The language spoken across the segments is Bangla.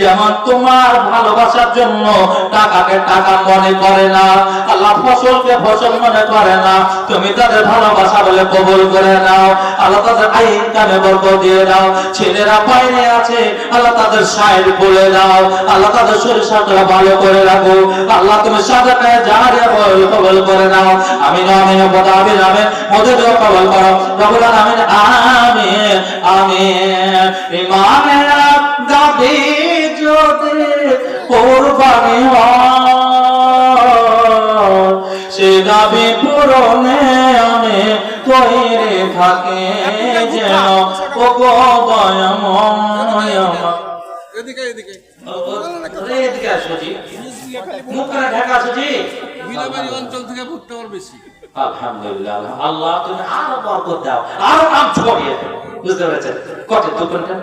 যেমন তোমার ভালোবাসার জন্য টাকাকে টাকা মনে করে না, আল্লাহ ফসলকে ফসল মনে করে না, তুমি তাদের ভালোবাসা বলে কবুল করে নাও, আল্লাহ তাদের আইন কামে বর্গ দিয়ে দাও ছেলেরা বাইরে আছে, আল্লাহ তাদের সাইড বলে দাও আল্লাহ তাদের শরীর ভালো করে রাখো, আল্লাহ তুমি বল কবুল করে নাও আমি বদা, আমিন আমিন মোদের কবুল করো, রবুল আমিন কোরবানি সে দাবি পূরণে আমি তৈরি থাকে যেন ও গো এদিকে এদিকে। এদিকে আসো জি। মুখখানে ঢাকা আছো জি। বিনাবাড়ি অঞ্চল থেকে ভুট্টা ওর বেশি। আলহামদুলিল্লাহ আল্লাহ তুমি আরও বরকত দাও আরও নাম ছড়িয়ে দাও। বুঝতে পেরেছেন? কত দোকানটা?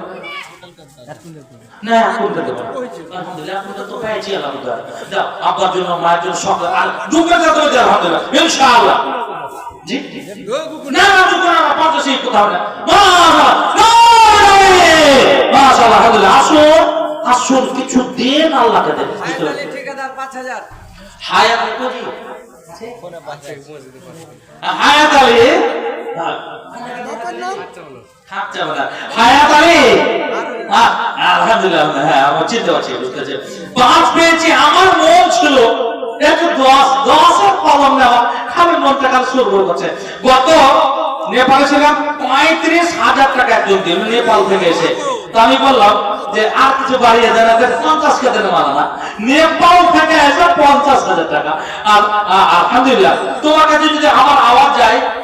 না কোনটা দেবো না। আলহামদুলিল্লাহ আপনাদের তো পেয়েছি আলহামদুলিল্লাহ দাও আব্বার জন্য মায়ের জন্য সকল আর দোকানটা তুমি দাও আলহামদুলিল্লাহ ইনশাআল্লাহ জি না না দোকান না পঞ্চাশ কোথাও না মাশাআল্লাহ আলহামদুলিল্লাহ আসুন আসুন কিছু দিন আল্লাহকে দেন ঠিকাদার পাঁচ হাজার হায়াত করি হায়াত আলী হ্যাঁ। হায়াত আলী হ্যাঁ, হ্যাঁ গত নেপালে হাজার থেকে এসে আমি বললাম যে আর কিছু বাড়িয়ে দেন পঞ্চাশ কে মানা না। নেপাল থেকে এসে পঞ্চাশ হাজার টাকা। আর আলহামদুলিল্লাহ, তোমার কাছে যদি আমার আওয়াজ যায়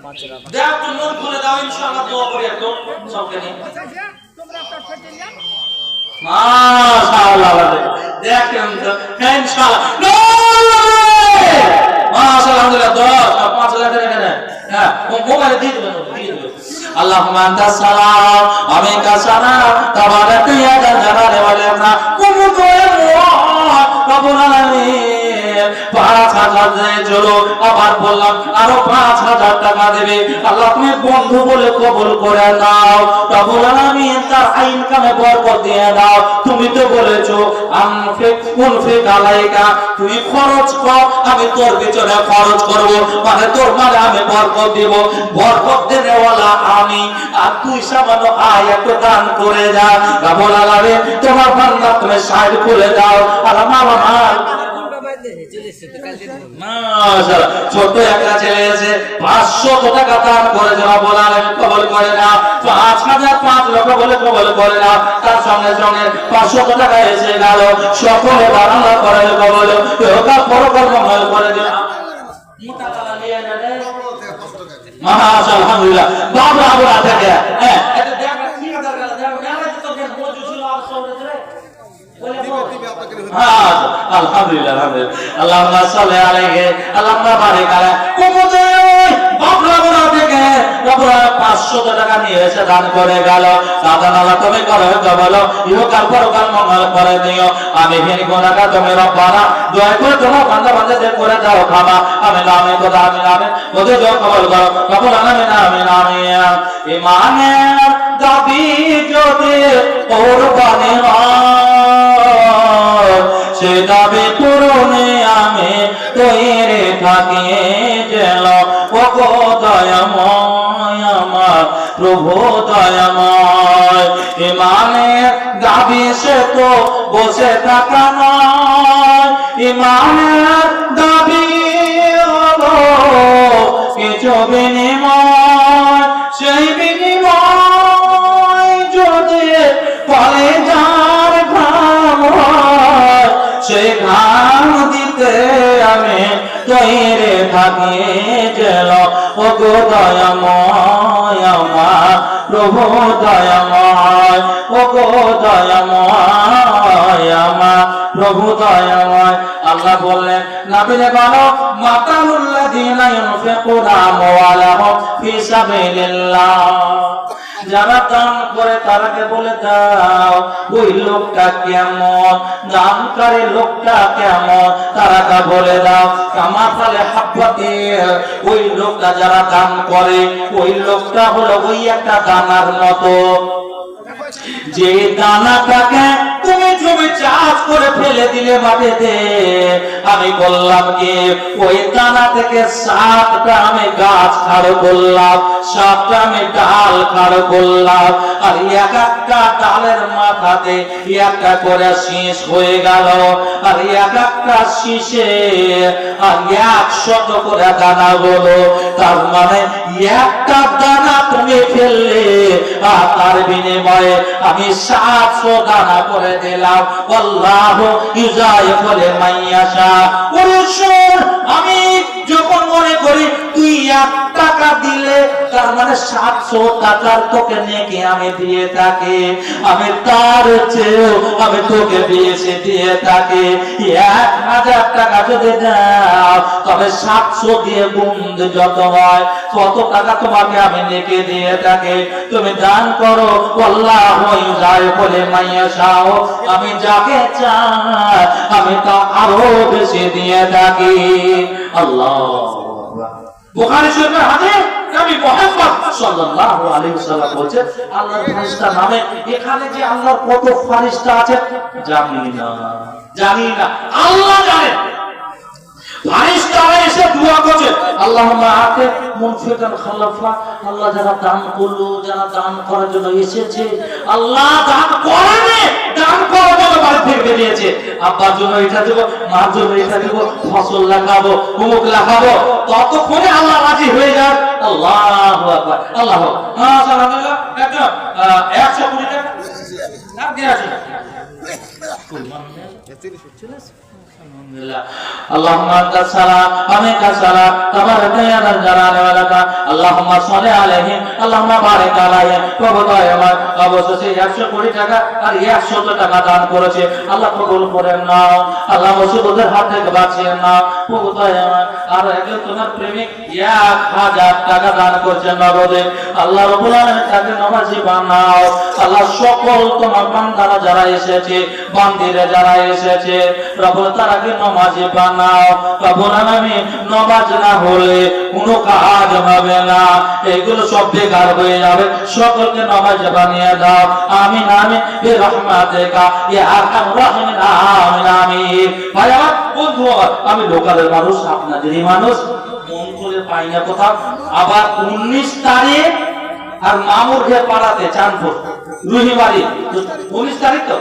দেখ তুমি মন খুলে দাও ইনশাআল্লাহ দোয়া করি একটু সবকে নিয়ে মাশাআল্লাহ দেখেন তো হ্যাঁ, ইনশাআল্লাহ মাশাআল্লাহ আলহামদুলিল্লাহ দশ আর পাঁচ হাজার টাকা এখানে হ্যাঁ ও- মোবাইলে দিয়ে দেবেন ও, দিয়ে দেবেন اللهم انت السلام ومنك السلام تبارك يا ذا الجلال والاكرام তুমি বলে তুমি তো বলেছ তুই খরচ কর, আমি তোর পিছনে খরচ করব। মানে তোর মানে আমি বরকত দিব। বরকত দেনেওয়ালা আমি। আর তুই সামান্য আয় একটু দান করে যা। রবুল আলামিন, তোমার বান্দা তুমি সাইড করে দাও। আর আমার ছোট একটা ছেলে এসে 500 টাকা দান করে যাওয়া বলার কবল করে না 5000 5 লক্ষ বলে কবল করে না তার সঙ্গে সঙ্গে 500 টাকা এসে গেল সকলে বারান্দা করে বাবা থেকে হ্যাঁ এটা দেখ ঠিক আছে দেখ দেখ তো মজুদ ছিল আর সব রে হ্যাঁ, আলহামদুলিল্লাহ আলহামদুলিল্লাহ। আল্লাহুম্মা আলাইহি, আল্লাহুম্মা বারিক আলাইহি কুমুদে বাবলাগুনা থেকে বাবলা 500 টাকা নিয়ে এসে দান করে গেল। দাদা নালা তুমি করো বলো, ইহকাল পরকাল মঙ্গল করে দিও আমি করে আমি আমি ইমানের দাবি যদি কোরবানি হয় প্রভু দয়াময় ইমানের দাবি সে তো বসে থাকা নয়। ইমানের দাবি হলো কিছু বিনিময়। সেই বিনিময় যদি ফলে যার ঘাম সেই ঘাম দিতে আমি তৈরি থাকি যেন ও দয়াময়। দয়াময় প্রভু দয়াময় ও গো দয়াময় আমার প্রভু দয়াময় আল্লাহ বললেন, নাবিলে বলো মাতালুল্লাযীনা ইউনফিকুনা আমওয়ালাহুম ফি সাবিলিল্লাহ। যারা দান করে তারাকে বলে দাও, ওই লোকটা কেমন? দানকারী লোকটা কেমন? তারাকে বলে দাও কামাতালে হাব্বাতিল ওই লোকটা যারা দান করে, ওই লোকটা হলো ওই একটা দানার মতো। যে দানাটাকে তুমি জমি চাষ করে ফেলে দিলে মাটিতে, আমি বললাম কি, ওই দানা থেকে সাতটা আমি গাছ খাড়ো করলাম, সাতটা আমি ডাল খাড়ো করলাম, আর এক একটা ডালের মাথাতে একটা করে শীষ হয়ে গেল, আর এক একটা শীষে আর একশত করে দানা বলো তার মানে একটা দানা তুমি ফেললে বিনিময়ে আমি সাতশো দানা করে দিলাম। আল্লাহ ইউজাই বলে মাইয়াশা পুরুষ আমি যখন মনে করি তুই এক টাকা দিলে তার মানে সাতশো টাকার তোকে আমি দিয়ে থাকি। আমি তার চেয়েও আমি তোকে দিয়েছি দিয়ে থাকি। এক হাজার টাকা যদি দাও, তবে সাতশো দিয়ে যত হয়, তত টাকা তোমাকে আমি দিয়ে থাকি। তুমি দান করো যায় বলে মাইয়া সাহ আমি যাকে চাই, আমি তা আরও বেশি দিয়ে থাকি। আল্লাহ বুখারী শরীফের নবী সাল্লাল্লাহু আলাইহি আল্লাহর ফেরেশতা নামে এখানে যে আল্লাহর কত ফেরেশতা আছে, জানি না। জানি না। আল্লাহ এসে দোয়া আল্লাহুম্মা আতে মুনফিকান খালাফা। আল্লাহ যারা দান করল, যারা দান করার জন্য এসেছে, আল্লাহ দান করেনি, দান করার জন্য বাড়ি থেকে আব্বার জন্য এটা দেব, মার জন্য এটা দেব, ফসল লাগাবো অমুক লাগাবো। ততক্ষণে আল্লাহ রাজি হয়ে যান। আল্লাহু আকবার আল্লাহু মাশাআল্লাহ একটা একশো কোটি টাকা। না দিয়ে আছে اللهم انت السلام ومنك السلام تبارك يا ذا الجلال والاكرام اللهم صل عليه اللهم بارك عليه প্রভু দয়াময় অবশেষে একশো কোটি টাকা আর একশো টাকা দান করেছে আল্লাহ কবুল করেন নাও আল্লাহ মুসিবতের হাত থেকে বাঁচিয়ে নাও প্রভু দয়াময় আর একজন তোমার প্রেমিক এক হাজার টাকা দান করছে নগদে আল্লাহ রবুল আলমী তাকে নামাজি বানাও আল্লাহ সকল তোমার বান্দারা যারা এসেছে বান্দিরে যারা এসেছে রবুল তারাকে নমাজি বানাও নমাজ না হলে কোনো কাজ হবে না। এগুলো সব বেকার হয়ে যাবে। সকলকে বানিয়ে দাও। ভাই আমার বন্ধু, আমি লোকালের মানুষ, আপনাদেরই মানুষ। মন করে পাই না কোথাও। আবার উনিশ তারিখ আর মামুর ঘে পাড়াতে চাঁদপুর, রুহিবাড়ি। উনিশ তারিখ তো?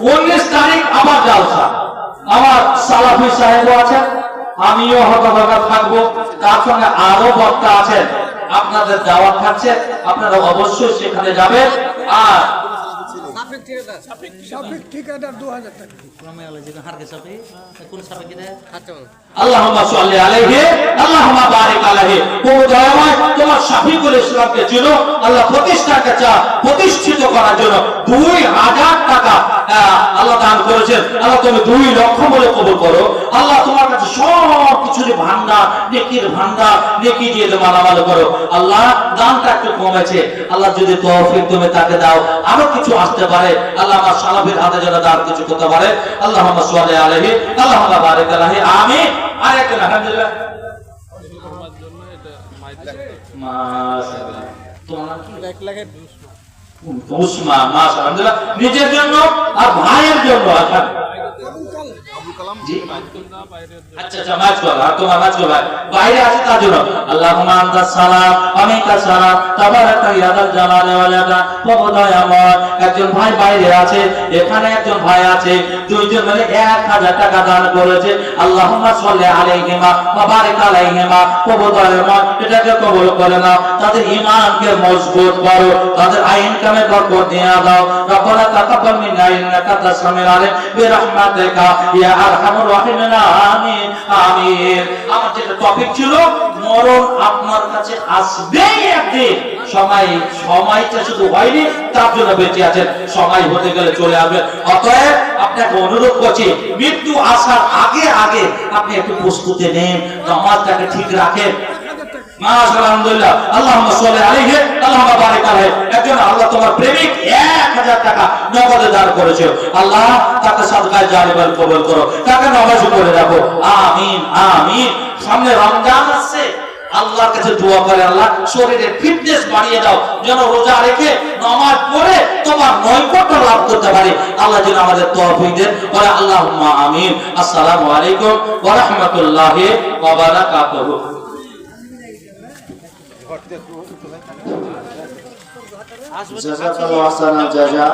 উনিশ তারিখ আবার জালসা। আমার সালাফি সাহেব আছেন, আমিও হতভাগা থাকব। তার সঙ্গে আরও বক্তা আছেন। আপনাদের দাওয়াত থাকছে, আপনারা অবশ্যই সেখানে যাবেন। আর সাপেক ঠিকাদার। দু হাজার টাকা। আল্লাহুম্মা সাল্লি আলাইহি আল্লাহুম্মা বারিক আলাইহি। ও দয়াময় তোমার শাফিকুল ইসলামকে চিনো আল্লাহ প্রতিষ্ঠাকে চা প্রতিষ্ঠিত করার জন্য দুই হাজার টাকা আহ, আল্লাহ দান করেছেন। আল্লাহ তুমি দুই লক্ষ বলে কবুল করো। আল্লাহ তোমার সব কিছুর ভান্ডার নেকির ভান্ডার নেকি দিয়ে মালামাল করো। আল্লাহ দানটা একটু কমেছে। আল্লাহ যদি তৌফিক তুমি তাকে দাও আরও কিছু আসতে পারে। আল্লাহ আমার সালাফের হাতে যেন দান কিছু করতে পারে। আল্লাহ বারিক আলাইহি আমিন। আর একজন আলহামদুলিল্লাহ। নিজের জন্য আর ভাইয়ের জন্য আলহামদুলিল্লাহ। জি। আচ্ছা করো, আর তোমার মাছ করো বাইরে আছে তার জন্য। আল্লাহুম্মা আনতাস সালাম আমিনকা সালাম তাবারাকা ইয়াদাল দয়াময় একজন ভাই বাইরে আছে, এখানে একজন ভাই আছে, দুইজন মিলে 1000 টাকা দান করেছে। আল্লাহুম্মা সাল্লি আলাইহিমা ওয়া বারিক আলাইহিমা প্রভু দয়াময় এটাকে কবুল করে নাও। তাদের ঈমানকে মজবুত করো, তাদের আইন কামে বরকত দিয়ে দাও রব্বানা তাকাব্বাল মিন্না ইন্নাকা আনতাস সামিউল আলিম, বিরহমাতিকা, ইয়া আরহামুর রাহিমিন। আমিন আমিন। আমার যেটা টপিক ছিল, মরণ আপনার কাছে আসবেই একদিন। সময়, সময়টা শুধু হয়নি, তার জন্য বেঁচে আছেন। সময় হতে গেলে চলে আসবে অতএব আপনাকে অনুরোধ করছি, মৃত্যু আসার আগে আগে আপনি একটু প্রস্তুতি নিন, নামাজটাকে ঠিক রাখেন। আল্লাহ তোমার প্রেমিক 1000 টাকা নগদে দান করেছে। আল্লাহ, তাকে সাদকায়ে জারিবার কবুল করো। তাকে নামাজ করে রাখো। আমিন আমিন। সামনে রমজান আসছে আল্লাহর কাছে দোয়া করে, আল্লাহ, শরীরের ফিটনেস বাড়িয়ে দাও। যেন রোজা রেখে নামাজ পড়ে তোমার নৈকট্য লাভ করতে পারি। আল্লাহ যেন আমাদের তৌফিক দেন। বলে আল্লাহুম্মা আমিন। আলাইকুম জাযাকাল্লাহু আহসানাল জাযা